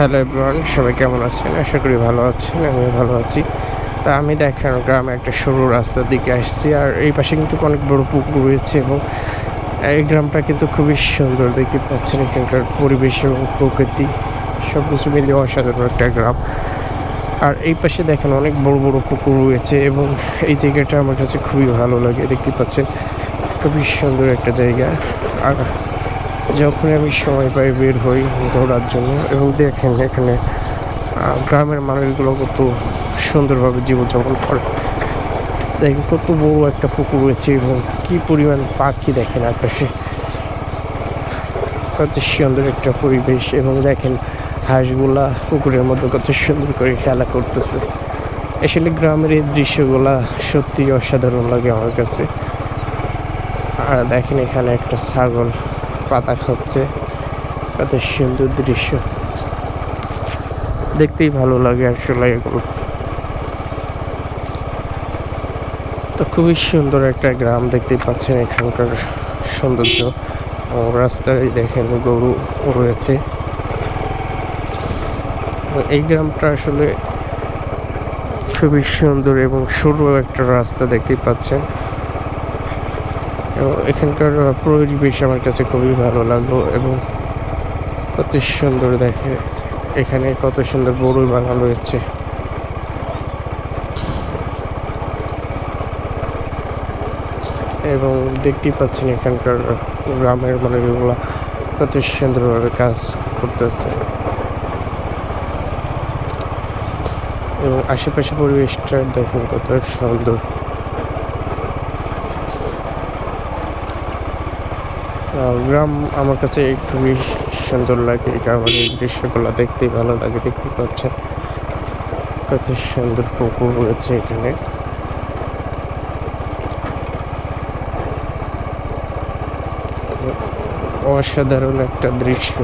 Hello everyone, সবাই কেমন আছেন? আশা করি ভালো আছেন আমি ভালো আছি। তা আমি দেখেন, গ্রামে একটা সরু রাস্তার দিকে আসছি আর এই পাশে কিন্তু অনেক বড় পুকুর রয়েছে এবং এই গ্রামটা কিন্তু খুবই সুন্দর দেখতে পাচ্ছেন এখানকার পরিবেশ এবং প্রকৃতি। সব কিছু মিলিয়ে অসাধারণ একটা গ্রাম। আর এই পাশে দেখেন অনেক বড় বড় পুকুর রয়েছে এবং এই জায়গাটা আমার কাছে খুবই ভালো লাগে, দেখতে পাচ্ছেন। খুবই সুন্দর একটা জায়গা। আর যখন আমি সময় পাই বের হই ঘোরার জন্য এবং দেখেন এখানে গ্রামের মানুষগুলো কত সুন্দরভাবে জীবনযাপন করে। দেখেন কত বড় একটা পুকুর রয়েছে এবং কী পরিমাণ পাখি দেখেন আকাশে। কত সুন্দর একটা পরিবেশ এবং দেখেন হাঁসগুলা পুকুরের মধ্যে কত সুন্দর করে খেলা করতেছে। আসলে গ্রামের এই দৃশ্যগুলা সত্যি অসাধারণ লাগে আমার কাছে। আর দেখেন এখানে একটা ছাগল পাতা খাচ্ছে কত সুন্দর দৃশ্য। দেখতেই ভালো লাগে আসলে এগুলো। তো খুবই সুন্দর একটা গ্রাম দেখতে পাচ্ছেন এখানকার সৌন্দর্য। রাস্তায় দেখেন গরু রয়েছে। এই গ্রামটা আসলে খুবই সুন্দর এবং সরু একটা রাস্তা দেখতে পাচ্ছেন। এবং এখানকার পরিবেশ আমার কাছে খুবই ভালো লাগল এবং কত সুন্দর দেখে এখানে কত সুন্দর বড়ই বাগান রয়েছে। এবং দেখতেই পাচ্ছেন এখানকার গ্রামের মানুষগুলো কত সুন্দরভাবে কাজ করতেছে। এবং আশেপাশে পরিবেশটা দেখুন কত সুন্দর। গ্রাম আমার কাছে খুবই সুন্দর লাগে এই দৃশ্যগুলো দেখতে ভালো লাগে দেখতে পাচ্ছেন কত সুন্দর পুকুর রয়েছে এখানে। অসাধারণ একটা দৃশ্য।